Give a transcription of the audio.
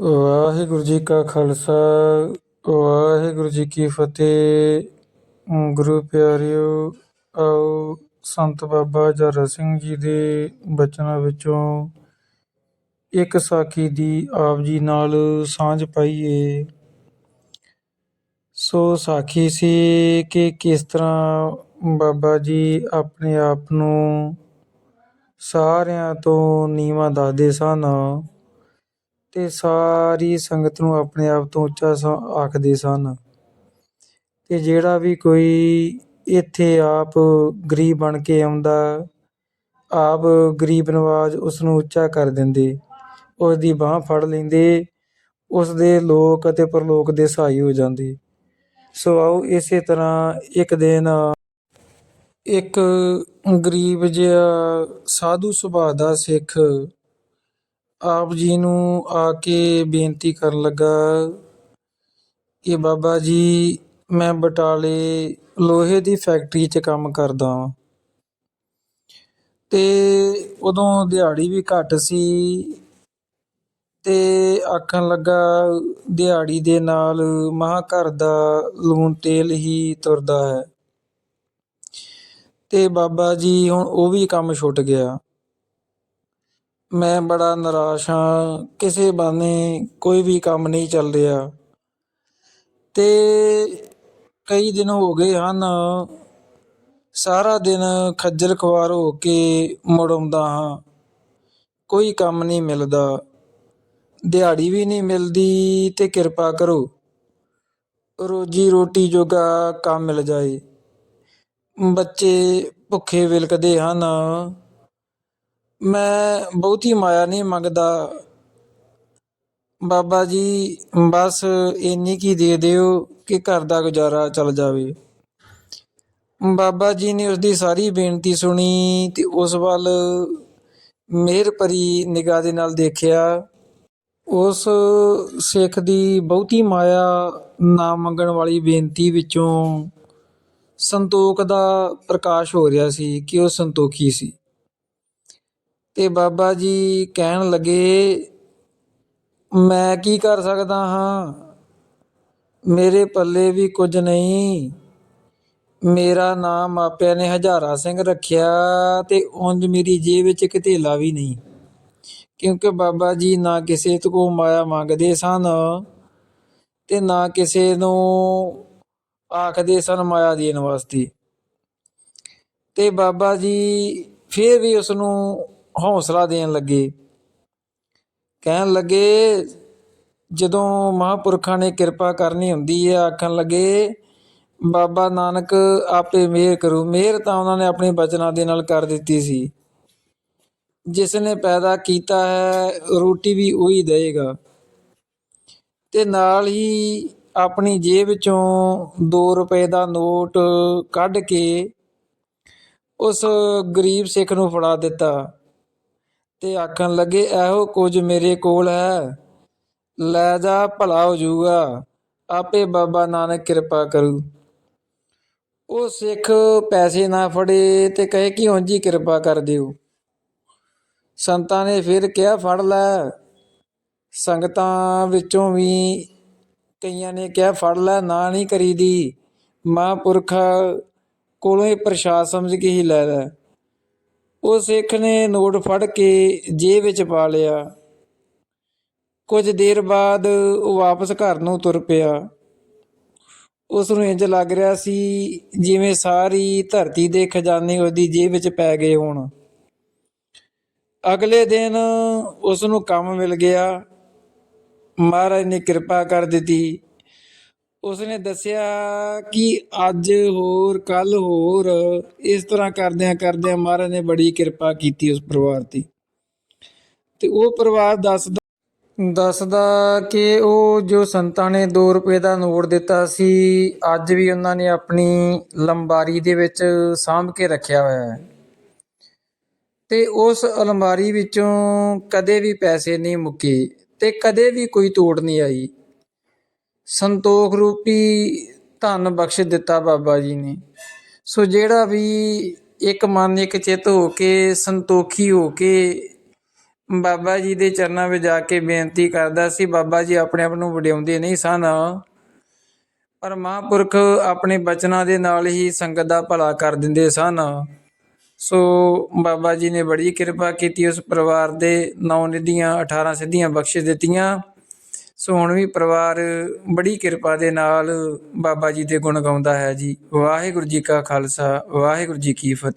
ਵਾਹਿਗੁਰੂ ਜੀ ਕਾ ਖਾਲਸਾ, ਵਾਹਿਗੁਰੂ ਜੀ ਕੀ ਫਤਿਹ। ਗੁਰੂ ਪਿਆਰਿਓ, ਆਓ ਸੰਤ ਬਾਬਾ ਜਰਾ ਸਿੰਘ ਜੀ ਦੇ ਬਚਨਾਂ ਵਿੱਚੋਂ ਇੱਕ ਸਾਖੀ ਦੀ ਆਪ ਜੀ ਨਾਲ ਸਾਂਝ ਪਾਈਏ। ਸੋ ਸਾਖੀ ਸੀ ਕਿ ਕਿਸ ਤਰ੍ਹਾਂ ਬਾਬਾ ਜੀ ਆਪਣੇ ਆਪ ਨੂੰ ਸਾਰਿਆਂ ਤੋਂ ਨੀਵਾਂ ਦੱਸਦੇ ਸਨ। ਤੇ ਸਾਰੀ ਸੰਗਤ ਨੂੰ ਆਪਣੇ ਆਪ ਤੋਂ ਉੱਚਾ ਸ- ਆਖਦੇ ਸਨ। ਅਤੇ ਜਿਹੜਾ ਵੀ ਕੋਈ ਇੱਥੇ ਆਪ ਗਰੀਬ ਬਣ ਕੇ ਆਉਂਦਾ, ਆਪ ਗਰੀਬ ਨਵਾਜ ਉਸਨੂੰ ਉੱਚਾ ਕਰ ਦਿੰਦੇ। ਉਸ ਦੀ ਬਾਂਹ ਫੜ ਲੈਂਦੇ ਉਸ ਦੇ ਲੋਕ ਅਤੇ ਪਰਲੋਕ ਦੇ ਸਹਾਈ ਹੋ ਜਾਂਦੇ। ਸੋ ਆਓ ਇਸੇ ਤਰ੍ਹਾਂ ਇੱਕ ਦਿਨ ਇੱਕ ਗਰੀਬ ਜਿਹਾ ਸਾਧੂ ਸੁਭਾਅ ਦਾ ਸਿੱਖ ਆਪ ਜੀ ਨੂੰ ਆ ਕੇ ਬੇਨਤੀ ਕਰਨ ਲੱਗਾ ਕਿ ਬਾਬਾ ਜੀ, ਮੈਂ ਬਟਾਲੇ ਲੋਹੇ ਦੀ ਫੈਕਟਰੀ 'ਚ ਕੰਮ ਕਰਦਾ ਹਾਂ ਤੇ ਉਦੋਂ ਦਿਹਾੜੀ ਵੀ ਘੱਟ ਸੀ ਤੇ ਆਖਣ ਲੱਗਾ ਦਿਹਾੜੀ ਦੇ ਨਾਲ ਮਹਾ ਘਰ ਦਾ ਲੂਣ ਤੇਲ ਹੀ ਤੁਰਦਾ ਹੈ। ਤੇ ਬਾਬਾ ਜੀ, ਹੁਣ ਉਹ ਵੀ ਕੰਮ ਛੁੱਟ ਗਿਆ। ਮੈਂ ਬੜਾ ਨਿਰਾਸ਼ ਹਾਂ, ਕਿਸੇ ਬਾਨੇ ਕੋਈ ਵੀ ਕੰਮ ਨਹੀਂ ਚੱਲ ਰਿਹਾ। ਤੇ ਕਈ ਦਿਨ ਹੋ ਗਏ ਹਨ, ਸਾਰਾ ਦਿਨ ਖੱਜਲ ਖੁਆਰ ਹੋ ਕੇ ਮੁੜ ਆਉਂਦਾ ਹਾਂ। ਕੋਈ ਕੰਮ ਨਹੀਂ ਮਿਲਦਾ, ਦਿਹਾੜੀ ਵੀ ਨਹੀਂ ਮਿਲਦੀ ਤੇ ਕਿਰਪਾ ਕਰੋ, ਰੋਜੀ ਰੋਟੀ ਜੋਗਾ ਕੰਮ ਮਿਲ ਜਾਏ। ਬੱਚੇ ਭੁੱਖੇ ਵਿਲਕਦੇ ਹਨ। ਮੈਂ ਬਹੁਤੀ ਮਾਇਆ ਨਹੀਂ ਮੰਗਦਾ। ਬਾਬਾ ਜੀ, ਬਸ ਇੰਨੀ ਕੀ ਦੇ ਦਿਓ ਕਿ ਘਰ ਦਾ ਗੁਜ਼ਾਰਾ ਚੱਲ ਜਾਵੇ। ਬਾਬਾ ਜੀ ਨੇ ਉਸ ਦੀ ਸਾਰੀ ਬੇਨਤੀ ਸੁਣੀ ਤੇ ਉਸ ਵੱਲ ਮਿਹਰ ਭਰੀ ਨਿਗਾਹ ਦੇ ਨਾਲ ਦੇਖਿਆ। ਉਸ ਸਿੱਖ ਦੀ ਬਹੁਤੀ ਮਾਇਆ ਨਾ ਮੰਗਣ ਵਾਲੀ ਬੇਨਤੀ ਵਿੱਚੋਂ ਸੰਤੋਖ ਦਾ ਪ੍ਰਕਾਸ਼ ਹੋ ਰਿਹਾ ਸੀ ਕਿ ਉਹ ਸੰਤੋਖੀ ਸੀ। ਤੇ ਬਾਬਾ ਜੀ ਕਹਿਣ ਲੱਗੇ, ਮੈਂ ਕੀ ਕਰ ਸਕਦਾ ਹਾਂ? ਮੇਰੇ ਪੱਲੇ ਵੀ ਕੁਝ ਨਹੀਂ। ਮੇਰਾ ਨਾਂ ਮਾਪਿਆਂ ਨੇ ਹਜ਼ਾਰਾ ਸਿੰਘ ਰੱਖਿਆ ਅਤੇ ਉਂਝ ਮੇਰੀ ਜੇਬ ਵਿੱਚ ਇੱਕ ਧੇਲਾ ਵੀ ਨਹੀਂ। ਕਿਉਂਕਿ ਬਾਬਾ ਜੀ ਨਾ ਕਿਸੇ ਤੋਂ ਕੋ ਮਾਇਆ ਮੰਗਦੇ ਸਨ ਤੇ ਨਾ ਕਿਸੇ ਨੂੰ ਆਖਦੇ ਸਨ ਮਾਇਆ ਦੇਣ ਵਾਸਤੇ। ਤੇ ਬਾਬਾ ਜੀ ਫਿਰ ਵੀ ਉਸ ਨੂੰ ਹੌਸਲਾ ਦੇਣ ਲੱਗੇ। ਕਹਿਣ ਲੱਗੇ, ਜਦੋਂ ਮਹਾਪੁਰਖਾਂ ਨੇ ਕਿਰਪਾ ਕਰਨੀ ਹੁੰਦੀ ਹੈ, ਆਖਣ ਲੱਗੇ, ਬਾਬਾ ਨਾਨਕ ਆਪੇ ਮਿਹਰ ਕਰੂ। ਮਿਹਰ ਤਾਂ ਉਹਨਾਂ ਨੇ ਆਪਣੇ ਬਚਨਾਂ ਦੇ ਨਾਲ ਕਰ ਦਿੱਤੀ ਸੀ। ਜਿਸ ਨੇ ਪੈਦਾ ਕੀਤਾ ਹੈ, ਰੋਟੀ ਵੀ ਉਹੀ ਦੇਵੇਗਾ। ਤੇ ਨਾਲ ਹੀ ਆਪਣੀ ਜੇਬ ਵਿੱਚੋਂ 2 ਰੁਪਏ ਦਾ ਨੋਟ ਕੱਢ ਕੇ ਉਸ ਗਰੀਬ ਸਿੱਖ ਨੂੰ ਫੜਾ ਦਿੱਤਾ। ਤੇ ਆਖਣ ਲੱਗੇ, ਇਹੋ ਕੁਝ ਮੇਰੇ ਕੋਲ ਹੈ। ਲੈ ਜਾ, ਭਲਾ ਹੋ ਜਾਊਗਾ। ਆਪੇ ਬਾਬਾ ਨਾਨਕ ਕਿਰਪਾ ਕਰੂ। ਉਹ ਸਿੱਖ ਪੈਸੇ ਨਾ ਫੜੇ ਤੇ ਕਹੇ, ਕਿ ਉਂਝ ਹੀ ਕਿਰਪਾ ਕਰ ਦਿਓ? ਸੰਤਾਂ ਨੇ ਫਿਰ ਕਿਹਾ, ਫੜ ਲੈ। ਸੰਗਤਾਂ ਵਿੱਚੋਂ ਵੀ ਕਈਆਂ ਨੇ ਕਿਹਾ, ਫੜ ਲੈ, ਨਾ ਨਹੀਂ ਕਰੀਦੀ। ਮਹਾਂਪੁਰਖ ਕੋਲੋਂ ਹੀ ਪ੍ਰਸ਼ਾਦ ਸਮਝ ਕੇ ਹੀ ਲੈ ਲੈ। ਉਹ ਸਿੱਖ ਨੇ ਨੋਟ ਫੜ ਕੇ ਜੇਬ ਵਿੱਚ ਪਾ ਲਿਆ। ਕੁਝ ਦੇਰ ਬਾਅਦ ਉਹ ਵਾਪਸ ਘਰ ਨੂੰ ਤੁਰ ਪਿਆ। ਉਸ ਨੂੰ ਇੰਜ ਲੱਗ ਰਿਹਾ ਸੀ ਜਿਵੇਂ ਸਾਰੀ ਧਰਤੀ ਦੇ ਖਜ਼ਾਨੇ ਉਹਦੀ ਜੇਬ ਵਿੱਚ ਪੈ ਗਏ ਹੋਣ। ਅਗਲੇ ਦਿਨ ਉਸ ਨੂੰ ਕੰਮ ਮਿਲ ਗਿਆ। ਮਹਾਰਾਜ ਨੇ ਕਿਰਪਾ ਕਰ ਦਿੱਤੀ। ਉਸਨੇ ਦੱਸਿਆ ਕਿ ਅੱਜ ਹੋਰ ਕੱਲ ਹੋਰ, ਇਸ ਤਰ੍ਹਾਂ ਕਰਦਿਆਂ ਕਰਦਿਆਂ ਮਹਾਰਾਜ ਨੇ ਬੜੀ ਕਿਰਪਾ ਕੀਤੀ ਉਸ ਪਰਿਵਾਰ ਦੀ। ਤੇ ਉਹ ਪਰਿਵਾਰ ਦੱਸਦਾ ਦੱਸਦਾ ਕਿ ਉਹ ਜੋ ਸੰਤਾਂ ਨੇ 2 ਰੁਪਏ ਦਾ ਨੋਟ ਦਿੱਤਾ ਸੀ, ਅੱਜ ਵੀ ਉਹਨਾਂ ਨੇ ਆਪਣੀ ਲੰਬਾਰੀ ਦੇ ਵਿੱਚ ਸਾਂਭ ਕੇ ਰੱਖਿਆ ਹੋਇਆ ਹੈ। ਤੇ ਉਸ ਅਲਮਾਰੀ ਵਿੱਚੋਂ ਕਦੇ ਵੀ ਪੈਸੇ ਨਹੀਂ ਮੁੱਕੇ ਤੇ ਕਦੇ ਵੀ ਕੋਈ ਤੋੜ ਨਹੀਂ ਆਈ। ਸੰਤੋਖ ਰੂਪੀ ਧਨ ਬਖਸ਼ ਦਿੱਤਾ ਬਾਬਾ ਜੀ ਨੇ। ਸੋ ਜਿਹੜਾ ਵੀ ਇੱਕ ਮਨ ਇੱਕ ਚਿੱਤ ਹੋ ਕੇ ਸੰਤੋਖੀ ਹੋ ਕੇ ਬਾਬਾ ਜੀ ਦੇ ਚਰਨਾਂ ਵਿੱਚ ਜਾ ਕੇ ਬੇਨਤੀ ਕਰਦਾ ਸੀ, ਬਾਬਾ ਜੀ ਆਪਣੇ ਆਪ ਨੂੰ ਵਡਿਆਉਂਦੇ ਨਹੀਂ ਸਨ। ਪਰ ਮਹਾਂਪੁਰਖ ਆਪਣੇ ਬਚਨਾਂ ਦੇ ਨਾਲ ਹੀ ਸੰਗਤ ਦਾ ਭਲਾ ਕਰ ਦਿੰਦੇ ਸਨ। ਸੋ ਬਾਬਾ ਜੀ ਨੇ ਬੜੀ ਕਿਰਪਾ ਕੀਤੀ, ਉਸ ਪਰਿਵਾਰ ਦੇ ਨੌ ਨਿਧੀਆਂ 18 ਸਿੱਧੀਆਂ ਬਖਸ਼ ਦਿੱਤੀਆਂ। ਸੋ ਹੁਣ ਵੀ ਪਰਿਵਾਰ ਬੜੀ ਕਿਰਪਾ ਦੇ ਨਾਲ ਬਾਬਾ ਜੀ ਦੇ ਗੁਣ ਗਾਉਂਦਾ ਹੈ ਜੀ। ਵਾਹਿਗੁਰੂ ਜੀ ਕਾ ਖਾਲਸਾ, ਵਾਹਿਗੁਰੂ ਜੀ ਕੀ ਫਤਿਹ।